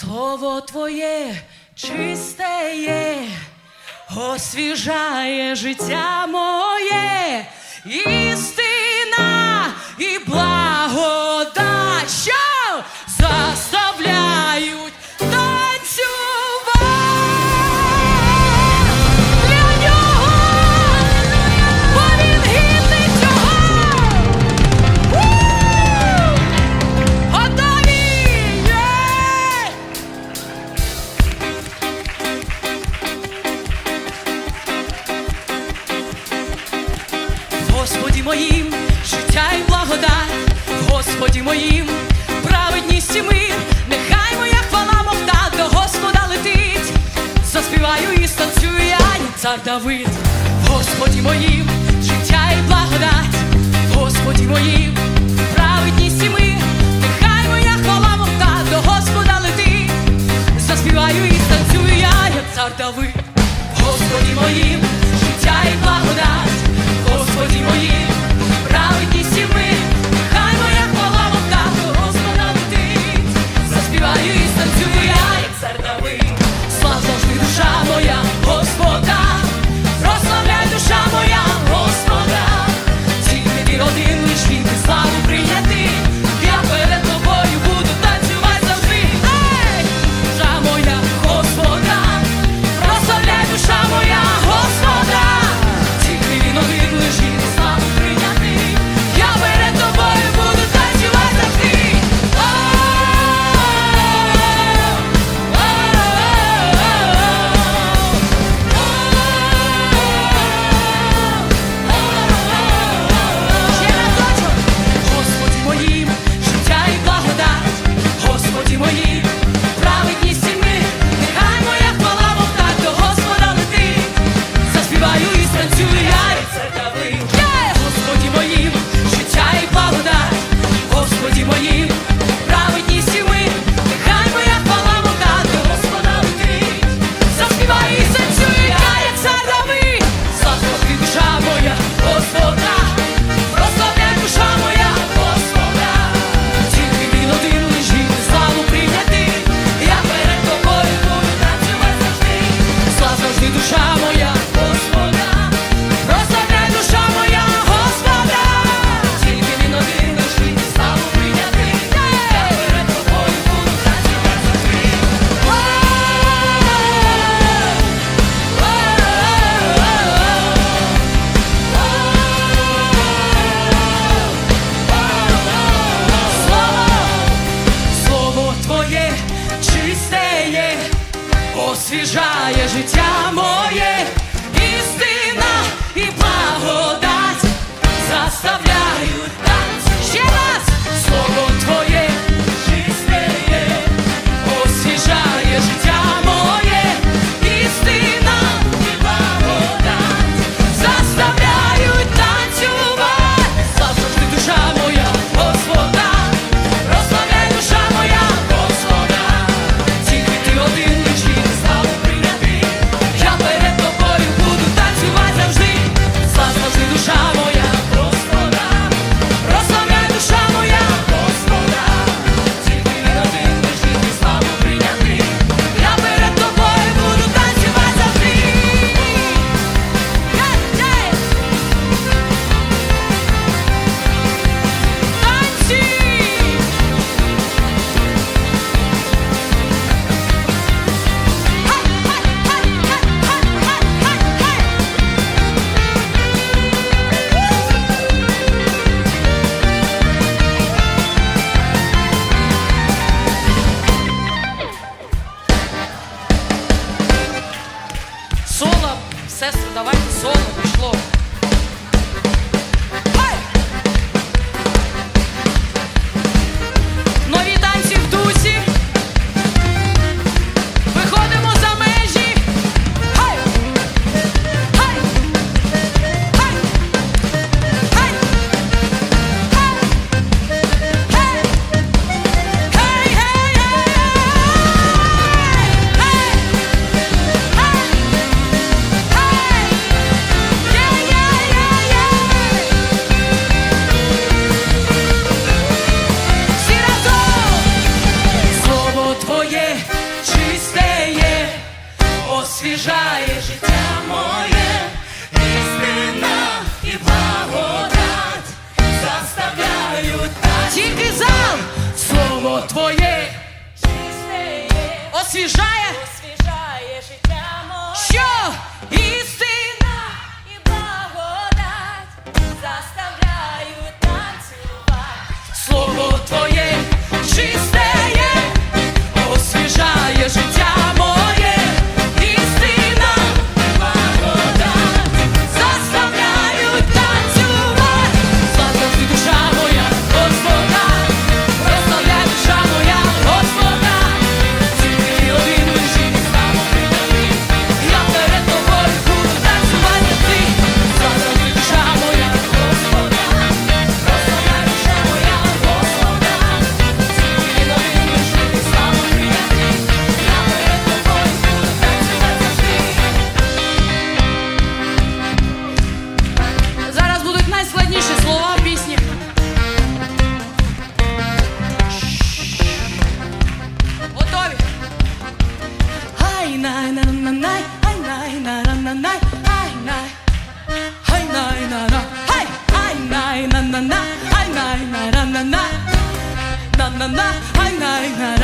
слово Твоє чисте є, освіжає життя моє, істина і благо. народі моїм, праведність і мир, нехай моя хвала, мовта, до Господа летить, заспіваю і станцюю я, і цар Давид, Господі моїм, життя і благодать, Господі моїм, праведність і мир, нехай моя хвала, мовта, до Господа летить, заспіваю і станцюю я, я цар Давид, Господі моїм, життя і благодать. чистеє, освіжає життя моє. nay na na nay hay nay na na na nay hay nay hay nay na na hay hay nay na na na hay nay na na na na na na hay nay na